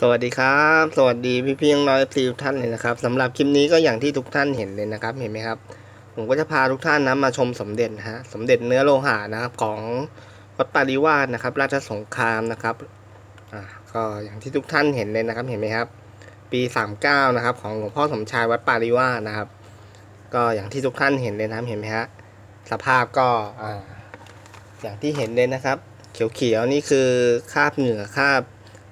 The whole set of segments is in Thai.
สวัสดีครับ สวัสดีพี่พี่ๆน้องๆทุกท่านเลยนะครับสำหรับคลิปนี้ก็อย่างที่ทุกท่านเห็นเลยนะครับ เห็นไหมครับ ผมก็จะพาทุกท่านนะมาชมสมเด็จนะฮะสมเด็จเนื้อโลหะนะครับของวัดปาริวาสนะครับ ราชสงครามนะครับอ่าก็อย่างที่ทุกท่านเห็นเลยนะครับเห็นไหมครับ ปี 39นะครับของหลวงพ่อสมชายวัดปาริวาสนะครับ ก็อย่างที่ทุกท่านเห็นเลยนะครับเห็นไหมฮะสภาพก็อ่าอย่างที่เห็นเลยนะครับ เขียวๆนี่คือคราบเหงื่อคราบ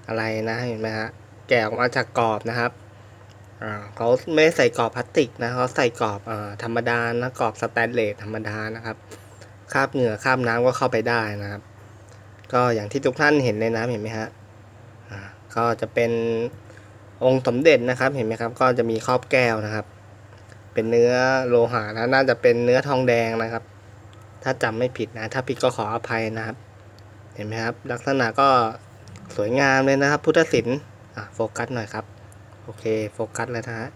อะไรนะเห็นไหมฮะแกะออกมาจากกรอบนะครับเขาไม่ได้ใส่กรอบพลาสติกนะเขาใส่กรอบอธรรมดานะกรอบสแตนเลสธรรมดานะครับคาบเหงื่อคาบน้ำก็เข้าไปได้นะครับ ก็อย่างที่ทุกท่านเห็นในน้ำเห็นไหมฮะก็จะเป็นองค์สมเด็จนะครับเห็นไหมครับ ก็จะมีครอบแก้วนะครับ เป็นเนื้อโลหะนะน่าจะเป็นเนื้อทองแดงนะครับ ถ้าจำไม่ผิดนะ ถ้าผิดก็ขออภัยนะครับ เห็นไหมครับ ลักษณะก็ สวยงามเลยนะครับ พุทธศิลป์อะโฟกัสหน่อยครับ โอเคโฟกัสแล้วนะฮะ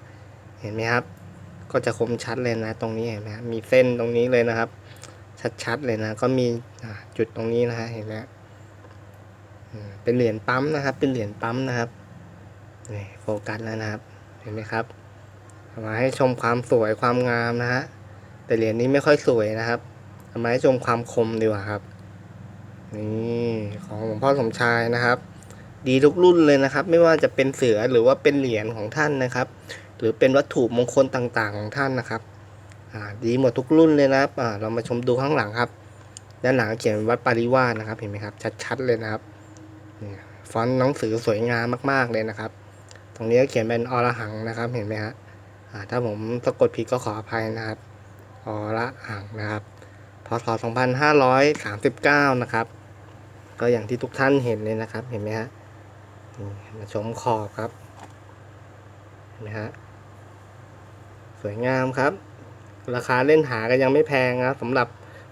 เห็นไหมครับ ก็จะคมชัดเลยนะ ตรงนี้เห็นไหมมีเส้นตรงนี้เลยนะครับ ชัดๆเลยนะ ก็มีจุดตรงนี้นะฮะเห็นไหมเป็นเหรียญปั๊มนะครับ เป็นเหรียญปั๊มนะครับนี่โฟกัสแล้วนะครับ เห็นไหมครับมาให้ชมความสวยความงามนะฮะแต่เหรียญนี้ไม่ค่อยสวยนะครับมาให้ชมความคมดีกว่าครับนี่ ของหลวงพ่อสมชายนะครับ ดีทุกรุ่นเลยนะครับ ไม่ว่าจะเป็นเสือหรือว่าเป็นเหรียญของท่านนะครับ หรือเป็นวัตถุมงคลต่างๆของท่านนะครับดีหมดทุกรุ่นเลยนะครับเรามาชมดูข้างหลังครับ ด้านหลังเขียนวัดปาริวาสนะครับ เห็นไหมครับ ชัดๆเลยนะครับฟอนต์หนังสือสวยงามมาก ๆเลยนะครับ ตรงนี้ก็เขียนเป็นอรหังนะครับ เห็นไหมฮะถ้าผมสะกดผิดก็ขออภัยนะครับอระหังนะครับพศ2539 นะครับ ก็อย่างที่ทุกท่านเห็นเลยนะครับ เห็นไหมฮะมาชมขอบครับ เห็นไหมฮะ สวยงามครับ ราคาเล่นหาก็ยังไม่แพงนะสำหรับ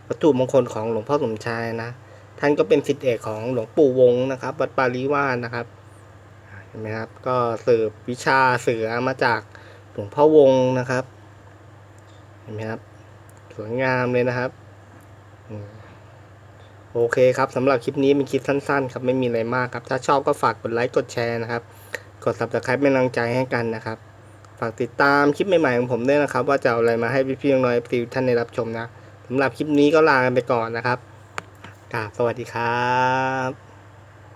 วัตถุมงคลของหลวงพ่อสมชายนะ ท่านก็เป็นศิษย์เอกของหลวงปู่วงนะครับ วัดปาริวาสนะครับ เห็นไหมครับ ก็สืบวิชาเสือมาจากหลวงพ่อวงนะครับ เห็นไหมครับ สวยงามเลยนะครับ อืม โอเคครับสำหรับคลิปนี้เป็นคลิปสั้นๆครับไม่มีอะไรมากครับ ถ้าชอบก็ฝากกดไลค์กดแชร์นะครับ กด subscribe เป็นกำลังใจให้กันนะครับ ฝากติดตามคลิปใหม่ๆของผมด้วยนะครับ ว่าจะเอาอะไรมาให้พี่ๆน้อยๆท่านได้รับชมนะสำหรับคลิปนี้ก็ลากันไปก่อนนะครับกราบสวัสดีครับ